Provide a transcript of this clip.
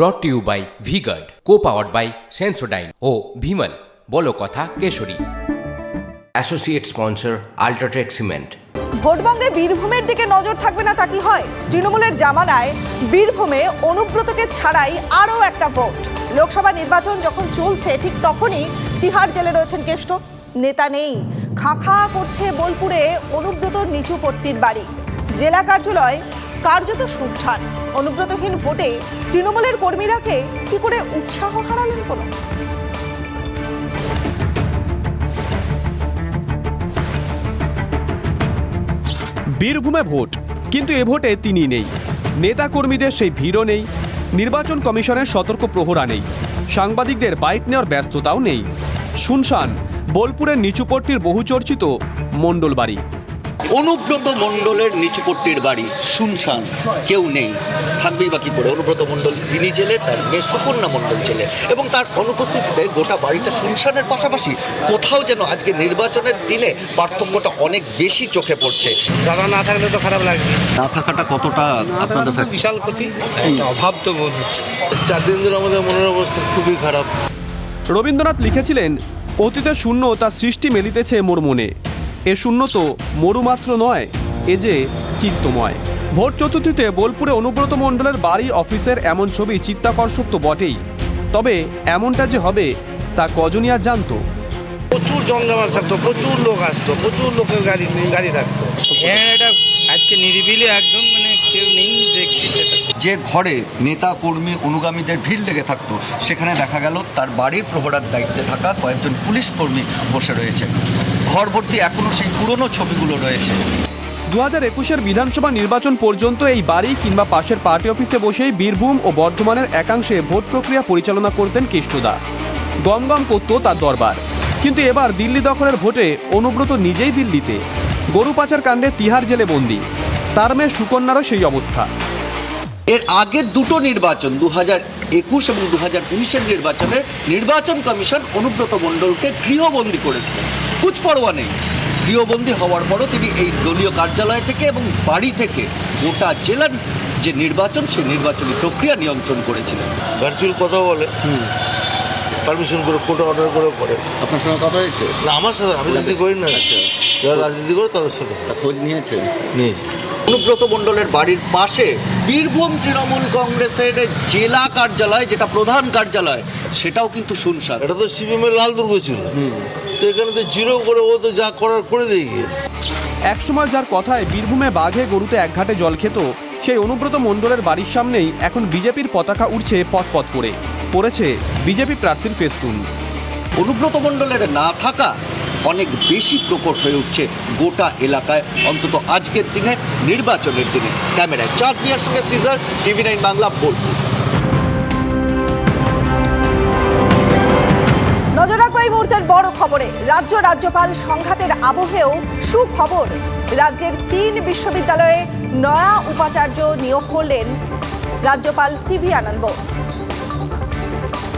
Brought to you by V-Guard co powered by Sensodyne ও ভিমল বলো কথা Keshari. Associate sponsor UltraTech cement ভোটবঙ্গে বীরভূমের দিকে নজর থাকবে না তা কি হয়? তৃণমূলের জামানায় বীরভূমে অনুব্রতকে ছাড়াই আরও একটা ভোট। লোকসভা নির্বাচন যখন চলছে ঠিক তখনই তিহার জেলে রয়েছেন কেষ্ট। নেতা নেই। খাঁখা করছে বোলপুরে অনুব্রত নিচু পট্টির বাড়ি। জেলা কার্যালয় কার্যত শুনছান। অনুব্রতহীন ভোটে তৃণমূলের কর্মীরাকে কি করে উৎসাহ হারালেন কোনো? বীরভূমে ভোট, কিন্তু এ ভোটে তিনি নেই। নেতাকর্মীদের সেই ভিড়ও নেই, নির্বাচন কমিশনের সতর্ক প্রহরা নেই, সাংবাদিকদের বাইক নেওয়ার ব্যস্ততাও নেই। শুনশান বোলপুরের নিচুপট্টির বহুচর্চিত মণ্ডলবাড়ি। অনুব্রত মণ্ডলের নিচুপট্টির বাড়ি শুনশান। কেউ নেই। থাকবেই বা কী করে? অনুব্রত মণ্ডল তিনি জেলে তার মেয়ে সুকন্যা মণ্ডল জেলে। এবং তার অনুপস্থিতিতে গোটা বাড়িটা শুনশানের পাশাপাশি। কোথাও যেন আজকে নির্বাচনের দিনে পার্থক্যটা অনেক বেশি চোখে পড়ছে। দাদা না থাকলে তো খারাপ লাগবে। না থাকাটা কতটা আপনাদের বিশাল ক্ষতি। অভাব তো বোধ হচ্ছে। চার দিন ধরে আমাদের মনের অবস্থা খুবই খারাপ। রবীন্দ্রনাথ লিখেছিলেন অতীতের শূন্য তার সৃষ্টি মেলিতেছে মোর মনে। এ শূন্য তো মরুমাত্র নয়, এ যে চিত্তময়। ভোট চতুর্থীতে বোলপুরে অনুব্রত মণ্ডলের বাড়ি অফিসের এমন ছবি চিত্তাকর্ষক তো বটেই। তবে এমনটা যে হবে, তা কজনই আর জানতো? জমজমাট থাকতো প্রচুর লোক আসতো প্রচুর লোকের গাড়ি গাড়ি থাকতো। হ্যাঁ এটা আজকে নিরিবিলি একদম মানে কেউ নেই দেখছি সেটা। যে ঘরে নেতা কর্মী অনুগামীদের ভিড় লেগে থাকতো সেখানে দেখা গেল তার বাড়ির প্রহরার দায়িত্বে থাকা কয়েকজন পুলিশ কর্মী বসে রয়েছে। ঘর ভর্তি এখনও সেই পুরনো ছবিগুলো রয়েছে। দু হাজার একুশের বিধানসভা নির্বাচন পর্যন্ত এই বাড়ি কিংবা পাশের পার্টি অফিসে বসেই বীরভূম ও বর্ধমানের একাংশে ভোট প্রক্রিয়া পরিচালনা করতেন কেষ্টদা। গমগম করত তার দরবার। কিন্তু এবার দিল্লি দখলের ভোটে অনুব্রত নিজেই দিল্লিতে। গরু পাচার কাণ্ডে তিহার জেলে বন্দি। তার মেয়ে সুকন্যারও সেই অবস্থা। এর আগের দুটো নির্বাচন দু হাজার একুশ এবং দু হাজার উনিশের নির্বাচনে নির্বাচন কমিশন অনুব্রত মণ্ডলকে গৃহবন্দী করেছিলেন কুচপরোয়া নেই। গৃহবন্দী হওয়ার পরও তিনি এই দলীয় কার্যালয় থেকে এবং বাড়ি থেকে গোটা জেলার যে নির্বাচন সেই নির্বাচনী প্রক্রিয়া নিয়ন্ত্রণ করেছিলেন। ভার্চুয়াল কথা বলে। পারমিশন করে কোর্টে অর্ডার করে করে। আপনার সঙ্গে কথা হয়েছে? না আমার সাথে আমি রাজনীতি করি না। যারা রাজনীতি করে তাদের সাথে খোঁজ নিয়েছে নিয়েছি। অনুব্রত মণ্ডলের বাড়ির পাশে বীরভূম তৃণমূল কংগ্রেসের জেলা কার্যালয় যেটা প্রধান কার্যালয় সেটাও কিন্তু শুনশান। এটা তো সিপিএম এর লাল দুর্গ ছিল। তো এখানে তো জিরো করে ও তো যা করার করে দিয়ে গিয়েছে। একসময় যার কথায় বীরভূমে বাঘে গরুতে এক ঘাটে জল খেত সেই অনুব্রত মণ্ডলের বাড়ির সামনেই এখন বিজেপির পতাকা উঠছে পথ পথ করে। পড়েছে বিজেপি প্রার্থীর ফেস্টুন। অনুব্রত মণ্ডলের না থাকা অনেক বেশি প্রকট হয়ে উঠছে গোটা এলাকায়। অন্তত আজকের দিনে নির্বাচনের দিনে। ক্যামেরায় চাঁদ মিয়ার সঙ্গে সিজার টিভি নাইন বাংলা বোলপুর। নজর রাখব এই মুহূর্তের বড় খবরে। রাজ্য রাজ্যপাল সংঘাতের আবহেও সুখবর। রাজ্যের তিন বিশ্ববিদ্যালয়ে নয়া উপাচার্য নিয়োগ করলেন রাজ্যপাল CV Ananda Bose.